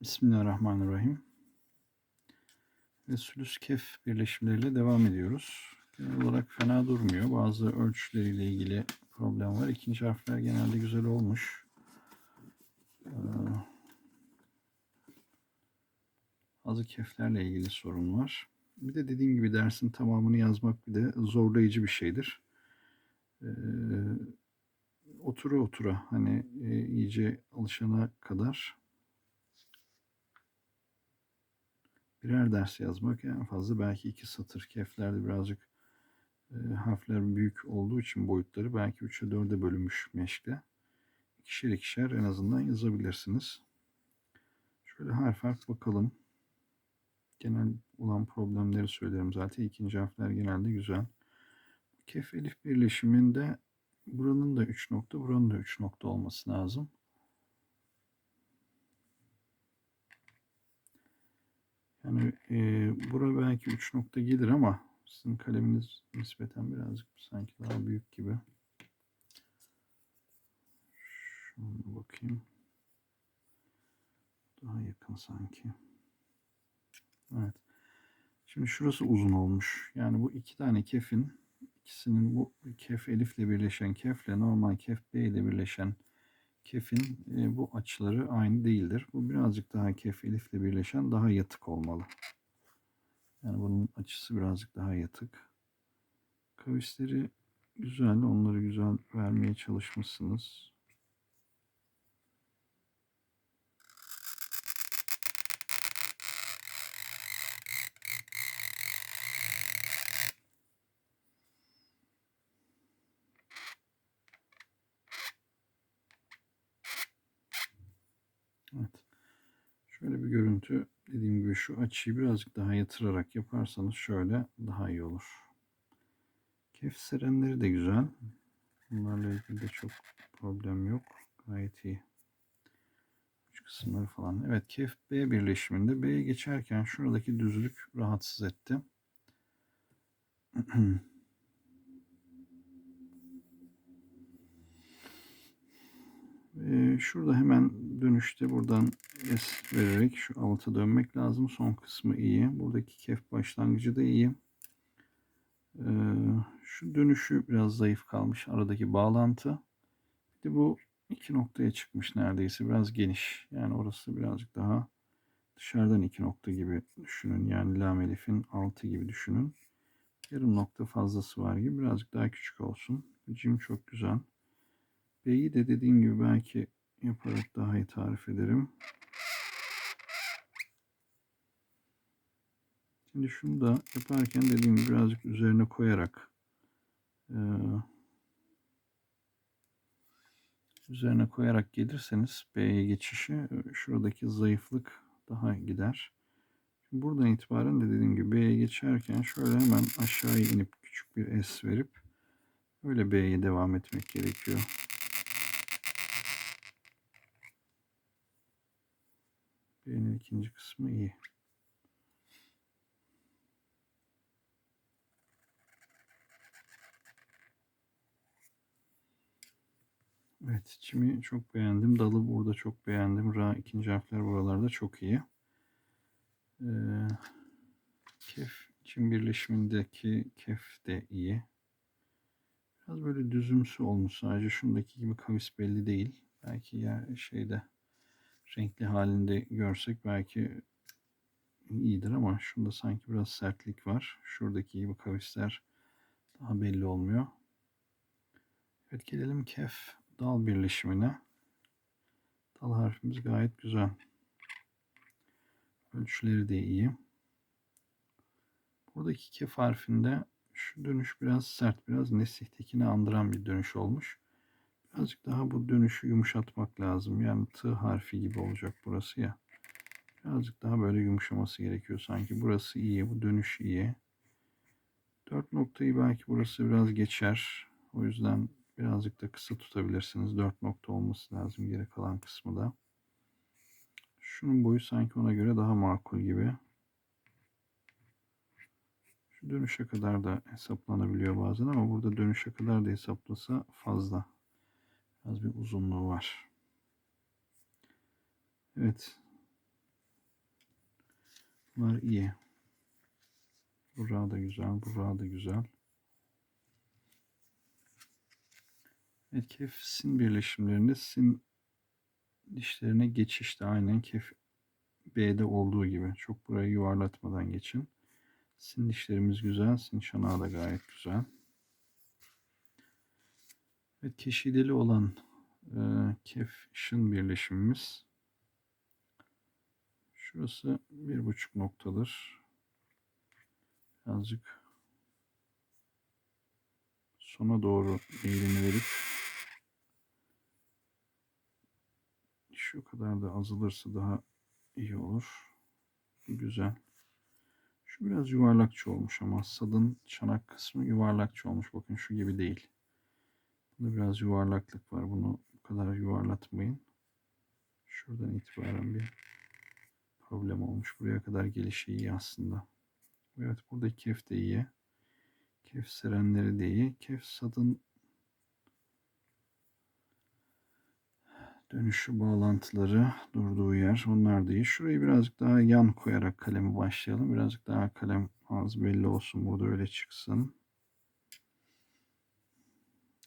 Bismillahirrahmanirrahim. Ve sülüs kef birleşimleriyle devam ediyoruz. Genel olarak fena durmuyor. Bazı ölçüleriyle ilgili problem var. İkinci harfler genelde güzel olmuş. Ee, bazı keflerle ilgili sorun var. Bir de dediğim gibi dersin tamamını yazmak bir de zorlayıcı bir şeydir. Ee, otura otura hani e, iyice alışana kadar birer ders yazmak en fazla belki iki satır. Keflerde birazcık e, harfler büyük olduğu için boyutları belki 3'e 4'e bölünmüş meşkle. İkişer ikişer en azından yazabilirsiniz. Şöyle harf harf bakalım. Genel olan problemleri söylerim zaten. İkinci harfler genelde güzel. Kef elif birleşiminde buranın da 3 nokta, buranın da 3 nokta olması lazım. Yani e, bura belki 3 nokta gelir ama sizin kaleminiz nispeten birazcık sanki daha büyük gibi. Şuna bakayım. Daha yakın sanki. Evet. Şimdi şurası uzun olmuş. Yani bu iki tane kefin ikisinin bu kef elifle birleşen kefle normal kef b ile birleşen kefin e, bu açıları aynı değildir. Bu birazcık daha kef elifle birleşen daha yatık olmalı. Yani bunun açısı birazcık daha yatık. Kavisleri güzel. Onları güzel vermeye çalışmışsınız. Evet. Şöyle bir görüntü dediğim gibi şu açıyı birazcık daha yatırarak yaparsanız şöyle daha iyi olur. Kef serenleri de güzel. Bunlarla ilgili de çok problem yok. Gayet iyi. Uç kısımları falan. Evet kef B birleşiminde B'ye geçerken şuradaki düzlük rahatsız etti. Ee, şurada hemen dönüşte buradan S vererek şu alta dönmek lazım. Son kısmı iyi. Buradaki kef başlangıcı da iyi. Ee, şu dönüşü biraz zayıf kalmış. Aradaki bağlantı. Bir de bu iki noktaya çıkmış neredeyse. Biraz geniş. Yani orası birazcık daha dışarıdan iki nokta gibi düşünün. Yani lam elifin altı gibi düşünün. Yarım nokta fazlası var gibi. Birazcık daha küçük olsun. Cim çok güzel. B'yi de dediğim gibi belki yaparak daha iyi tarif ederim. Şimdi şunu da yaparken dediğim gibi birazcık üzerine koyarak e, üzerine koyarak gelirseniz B'ye geçişi şuradaki zayıflık daha gider. Şimdi buradan itibaren de dediğim gibi B'ye geçerken şöyle hemen aşağıya inip küçük bir S verip öyle B'ye devam etmek gerekiyor. B'nin ikinci kısmı iyi. Evet, çimi çok beğendim. Dalı burada çok beğendim. Ra ikinci harfler buralarda çok iyi. Ee, kef çim birleşimindeki kef de iyi. Biraz böyle düzümsü olmuş. Sadece şundaki gibi kavis belli değil. Belki ya şeyde renkli halinde görsek belki iyidir ama şunda sanki biraz sertlik var. Şuradaki gibi kavisler daha belli olmuyor. Evet gelelim kef dal birleşimine. Dal harfimiz gayet güzel. Ölçüleri de iyi. Buradaki kef harfinde şu dönüş biraz sert, biraz nesihtekini andıran bir dönüş olmuş. Birazcık daha bu dönüşü yumuşatmak lazım. Yani T harfi gibi olacak burası ya. Birazcık daha böyle yumuşaması gerekiyor sanki. Burası iyi, bu dönüş iyi. Dört noktayı belki burası biraz geçer. O yüzden birazcık da kısa tutabilirsiniz. Dört nokta olması lazım geri kalan kısmı da. Şunun boyu sanki ona göre daha makul gibi. Şu dönüşe kadar da hesaplanabiliyor bazen ama burada dönüşe kadar da hesaplasa fazla. Biraz bir uzunluğu var. Evet. Bunlar iyi. Burra da güzel. Burra da güzel. Evet kef sin birleşimlerinde sin dişlerine geçişte aynen kef B'de olduğu gibi. Çok burayı yuvarlatmadan geçin. Sin dişlerimiz güzel. Sin çanağı da gayet güzel. Evet keşideli olan e, kef şın birleşimimiz. Şurası bir buçuk noktadır. Birazcık sona doğru eğilimi verip şu kadar da azalırsa daha iyi olur. Güzel. Şu biraz yuvarlakça olmuş ama sadın çanak kısmı yuvarlakça olmuş. Bakın şu gibi değil. Bunda biraz yuvarlaklık var. Bunu bu kadar yuvarlatmayın. Şuradan itibaren bir problem olmuş. Buraya kadar gelişi iyi aslında. Evet burada kef de iyi. Kef serenleri de iyi. Kef sadın dönüşü bağlantıları durduğu yer onlar da iyi. Şurayı birazcık daha yan koyarak kalemi başlayalım. Birazcık daha kalem az belli olsun. Burada öyle çıksın.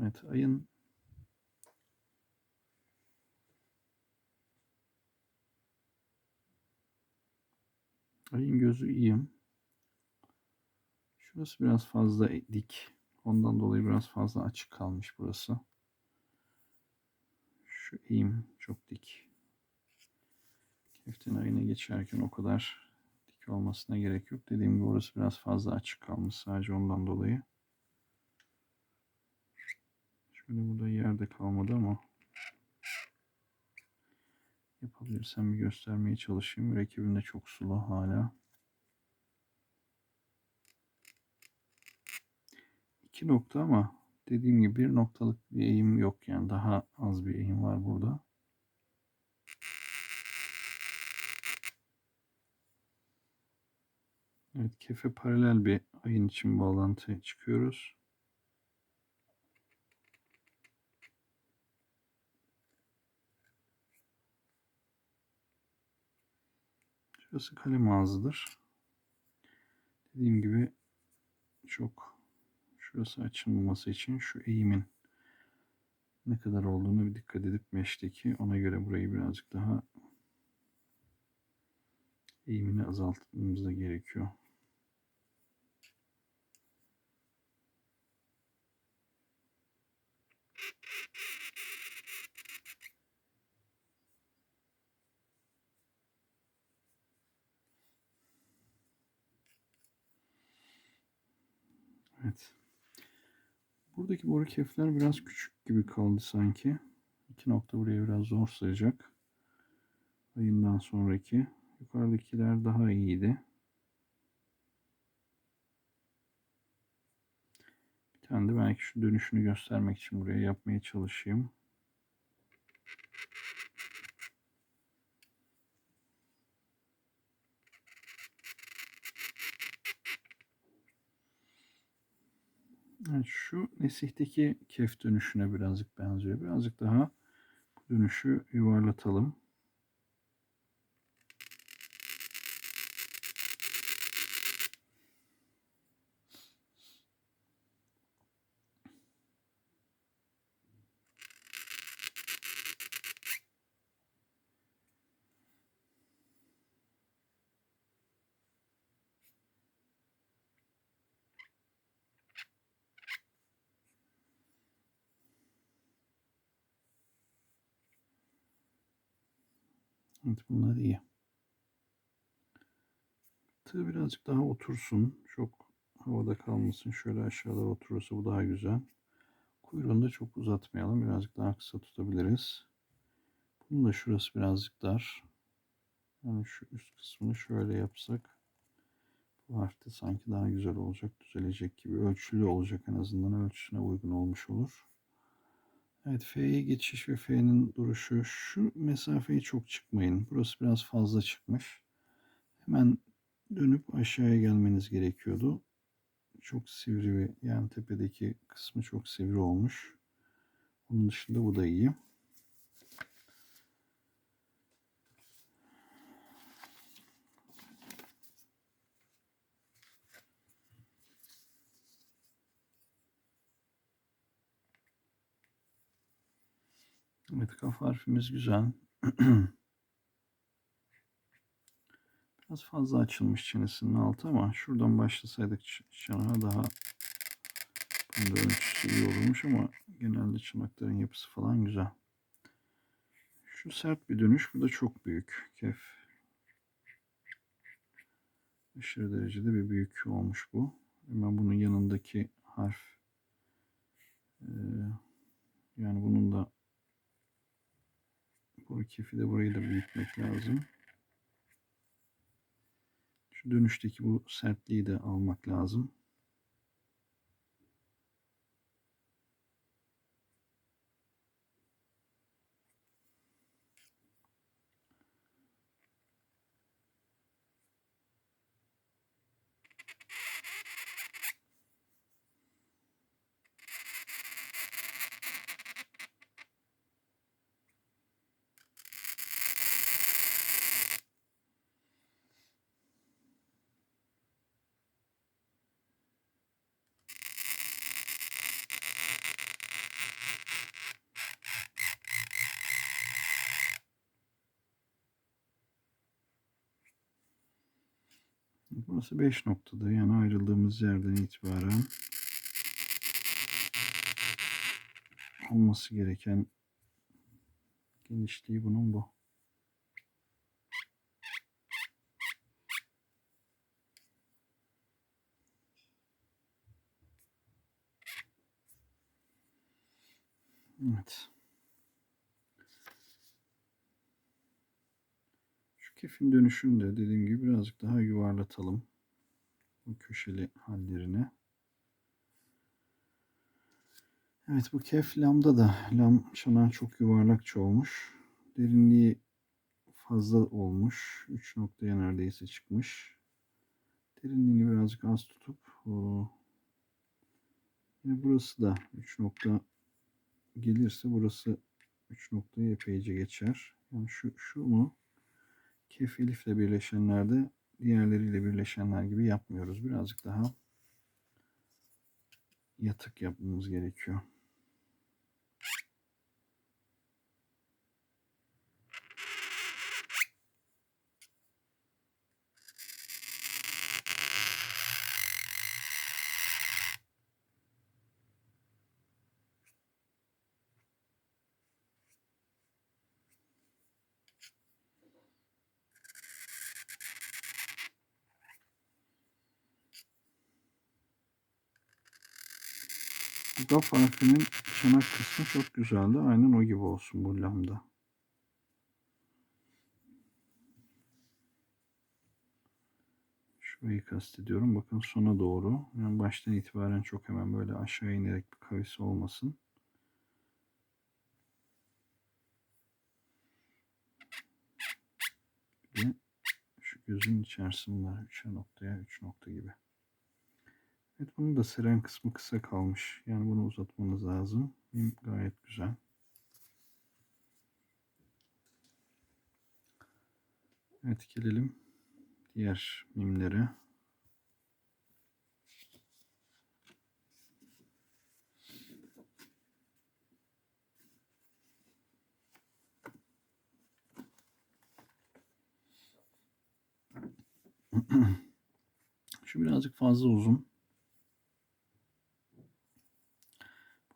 Evet ayın ayın gözü iyiyim. Şurası biraz fazla dik. Ondan dolayı biraz fazla açık kalmış burası. Şu eğim çok dik. Keftin ayına geçerken o kadar dik olmasına gerek yok. Dediğim gibi orası biraz fazla açık kalmış sadece ondan dolayı. Şöyle burada yerde kalmadı ama yapabilirsem bir göstermeye çalışayım. Mürekkebim de çok sulu hala. İki nokta ama dediğim gibi bir noktalık bir eğim yok yani daha az bir eğim var burada. Evet kefe paralel bir ayın için bağlantı çıkıyoruz. Şurası kalem ağzıdır. Dediğim gibi çok şurası açılmaması için şu eğimin ne kadar olduğunu bir dikkat edip meşteki ona göre burayı birazcık daha eğimini azaltmamız da gerekiyor. Evet. Buradaki boru kefler biraz küçük gibi kaldı sanki. İki nokta buraya biraz zor sığacak. Ayından sonraki. Yukarıdakiler daha iyiydi. Bir tane de belki şu dönüşünü göstermek için buraya yapmaya çalışayım. Şu Nesih'teki kef dönüşüne birazcık benziyor. Birazcık daha dönüşü yuvarlatalım. Evet bunlar iyi. Tığ birazcık daha otursun. Çok havada kalmasın. Şöyle aşağıda oturursa bu daha güzel. Kuyruğunu da çok uzatmayalım. Birazcık daha kısa tutabiliriz. Bunun da şurası birazcık dar. Yani şu üst kısmını şöyle yapsak bu harfte sanki daha güzel olacak, düzelecek gibi. Ölçülü olacak en azından. Ölçüsüne uygun olmuş olur. Evet F'ye geçiş ve F'nin duruşu. Şu mesafeyi çok çıkmayın. Burası biraz fazla çıkmış. Hemen dönüp aşağıya gelmeniz gerekiyordu. Çok sivri bir yani tepedeki kısmı çok sivri olmuş. Onun dışında bu da iyi. Evet kaf harfimiz güzel. Biraz fazla açılmış çenesinin altı ama şuradan başlasaydık çanağa daha bunun da ölçüsü iyi olurmuş ama genelde çanakların yapısı falan güzel. Şu sert bir dönüş. Bu da çok büyük. Kef. Aşırı derecede bir büyük olmuş bu. Hemen bunun yanındaki harf. eee, yani bunun da bu kefi de burayı da büyütmek lazım. Şu dönüşteki bu sertliği de almak lazım. Burası 5 noktada yani ayrıldığımız yerden itibaren olması gereken genişliği bunun bu. Evet. Kefin dönüşünü de dediğim gibi birazcık daha yuvarlatalım. Bu köşeli hallerini. Evet bu kef lamda da lam çanağı çok yuvarlakça olmuş. Derinliği fazla olmuş. 3 noktaya neredeyse çıkmış. Derinliğini birazcık az tutup yine burası da 3 nokta gelirse burası 3 noktayı epeyce geçer. Yani şu, şu mu? Kef elifle birleşenlerde diğerleriyle birleşenler gibi yapmıyoruz. Birazcık daha yatık yapmamız gerekiyor. Gaf harfinin çanak kısmı çok güzeldi. Aynen o gibi olsun bu lambda. Şurayı kastediyorum. Bakın sona doğru. Yani baştan itibaren çok hemen böyle aşağı inerek bir kavisi olmasın. Bir şu gözün içerisinde üçer noktaya üç nokta gibi. Evet bunun da siren kısmı kısa kalmış. Yani bunu uzatmanız lazım. Mim gayet güzel. Evet gelelim diğer mimlere. Şu birazcık fazla uzun.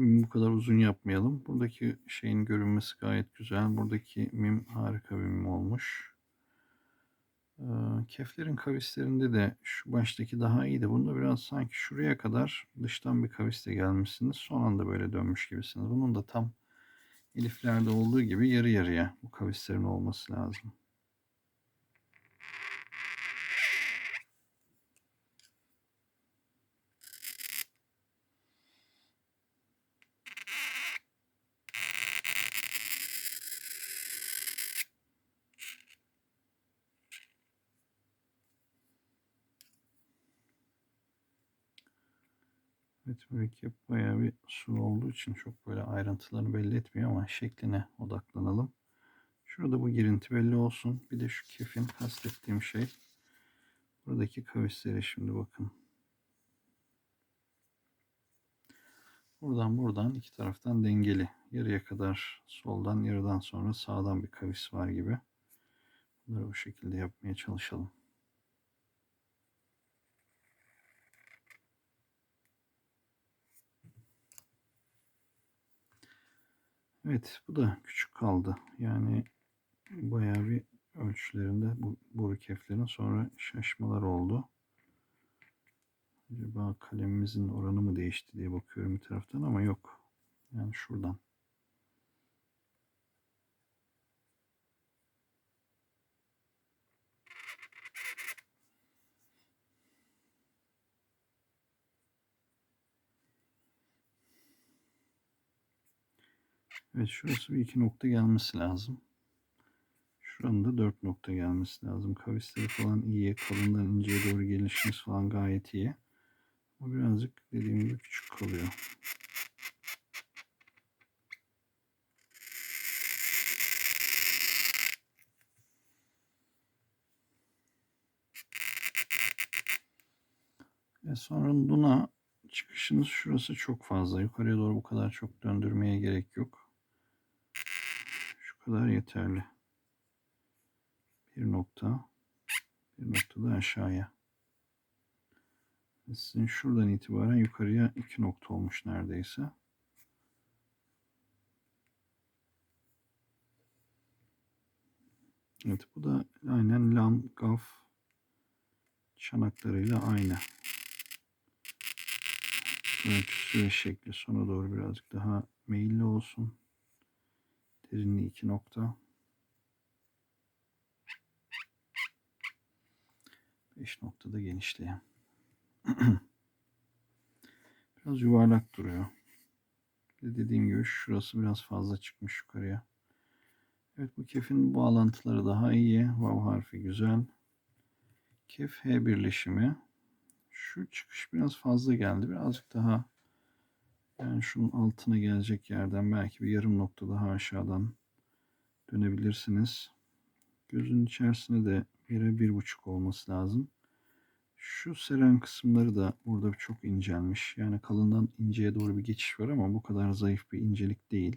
Bu kadar uzun yapmayalım. Buradaki şeyin görünmesi gayet güzel. Buradaki mim harika bir mim olmuş. Ee, Keflerin kavislerinde de şu baştaki daha iyiydi. Bunda biraz sanki şuraya kadar dıştan bir kavisle gelmişsiniz. Son anda böyle dönmüş gibisiniz. Bunun da tam eliflerde olduğu gibi yarı yarıya bu kavislerin olması lazım. Evet mürekkep bayağı bir su olduğu için çok böyle ayrıntılarını belli etmiyor ama şekline odaklanalım. Şurada bu girinti belli olsun. Bir de şu kefin kastettiğim şey. Buradaki kavisleri şimdi bakın. Buradan buradan iki taraftan dengeli. Yarıya kadar soldan yarıdan sonra sağdan bir kavis var gibi. Bunları bu şekilde yapmaya çalışalım. Evet bu da küçük kaldı. Yani bayağı bir ölçülerinde bu boru keflerin sonra şaşmalar oldu. Acaba kalemimizin oranı mı değişti diye bakıyorum bir taraftan ama yok. Yani şuradan. Evet şurası bir iki nokta gelmesi lazım. Şuranın da dört nokta gelmesi lazım. Kavisleri falan iyi. Kalından inceye doğru gelişimiz falan gayet iyi. Bu birazcık dediğim gibi küçük kalıyor. Ve sonra Luna çıkışınız şurası çok fazla. Yukarıya doğru bu kadar çok döndürmeye gerek yok. Kadar yeterli. Bir nokta. Bir nokta da aşağıya. Sizin şuradan itibaren yukarıya iki nokta olmuş neredeyse. Evet bu da aynen lam, gaf çanaklarıyla aynı. Ölçüsü ve şekli sona doğru birazcık daha meyilli olsun. Derinliği iki nokta. 5 noktada genişleyen. biraz yuvarlak duruyor. Dediğim gibi şurası biraz fazla çıkmış yukarıya. Evet bu kefin bağlantıları daha iyi. Vav harfi güzel. Kef H birleşimi. Şu çıkış biraz fazla geldi. Birazcık daha yani şunun altına gelecek yerden belki bir yarım nokta daha aşağıdan dönebilirsiniz. Gözün içerisinde de 1'e 1.5 olması lazım. Şu seren kısımları da burada çok incelmiş. Yani kalından inceye doğru bir geçiş var ama bu kadar zayıf bir incelik değil.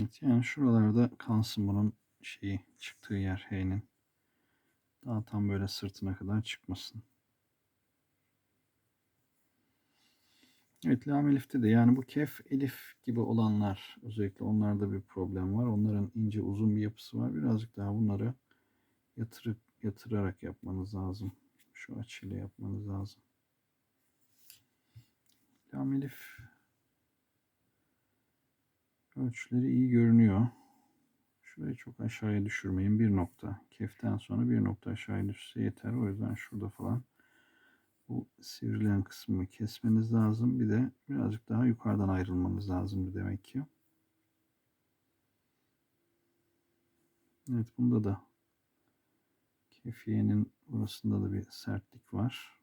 Evet yani şuralarda kalsın bunun şeyi çıktığı yer H'nin. Daha tam böyle sırtına kadar çıkmasın. Evet lam elifte de yani bu kef elif gibi olanlar özellikle onlarda bir problem var. Onların ince uzun bir yapısı var. Birazcık daha bunları yatırıp yatırarak yapmanız lazım. Şu açıyla yapmanız lazım. Lam elif Ölçüleri iyi görünüyor. Şurayı çok aşağıya düşürmeyin. Bir nokta. Keften sonra bir nokta aşağıya düşse yeter. O yüzden şurada falan bu sivrilen kısmını kesmeniz lazım. Bir de birazcık daha yukarıdan ayrılmanız lazım demek ki. Evet bunda da kefiyenin burasında da bir sertlik var.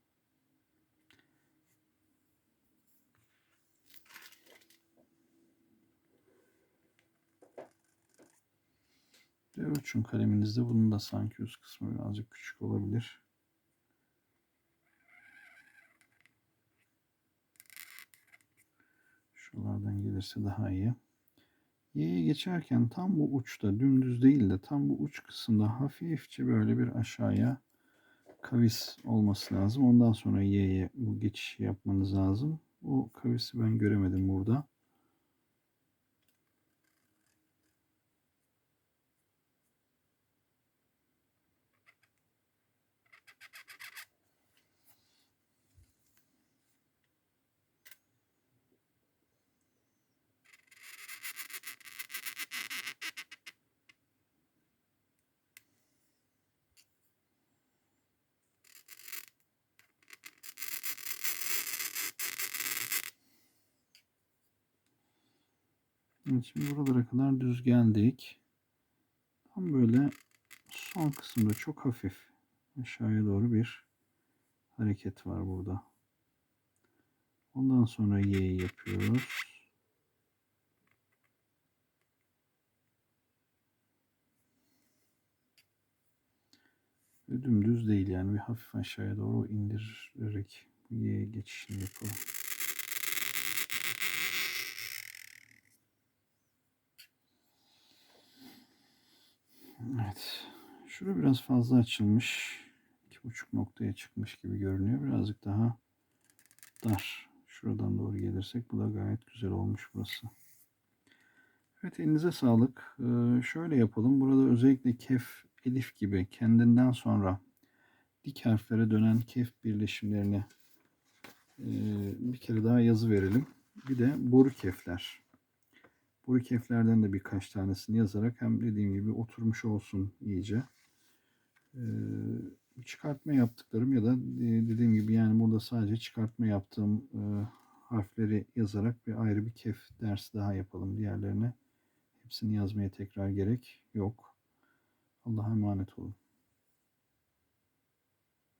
Ve ölçüm kaleminizde bunun da sanki üst kısmı birazcık küçük olabilir. Şuralardan gelirse daha iyi. Y'ye geçerken tam bu uçta dümdüz değil de tam bu uç kısımda hafifçe böyle bir aşağıya kavis olması lazım. Ondan sonra Y'ye bu geçişi yapmanız lazım. O kavisi ben göremedim burada. Şimdi buralara kadar düz geldik. Tam böyle son kısımda çok hafif aşağıya doğru bir hareket var burada. Ondan sonra Y'yi yapıyoruz. Ve dümdüz değil yani bir hafif aşağıya doğru indirerek bu Y geçişini yapalım. Evet. Şurada biraz fazla açılmış. İki buçuk noktaya çıkmış gibi görünüyor. Birazcık daha dar. Şuradan doğru gelirsek bu da gayet güzel olmuş burası. Evet elinize sağlık. Ee, şöyle yapalım. Burada özellikle kef, elif gibi kendinden sonra dik harflere dönen kef birleşimlerini e, bir kere daha yazı verelim. Bir de boru kefler. Boru keflerden de birkaç tanesini yazarak hem dediğim gibi oturmuş olsun iyice. Ee, çıkartma yaptıklarım ya da e, dediğim gibi yani burada sadece çıkartma yaptığım e, harfleri yazarak bir ayrı bir kef dersi daha yapalım. Diğerlerine hepsini yazmaya tekrar gerek yok. Allah'a emanet olun.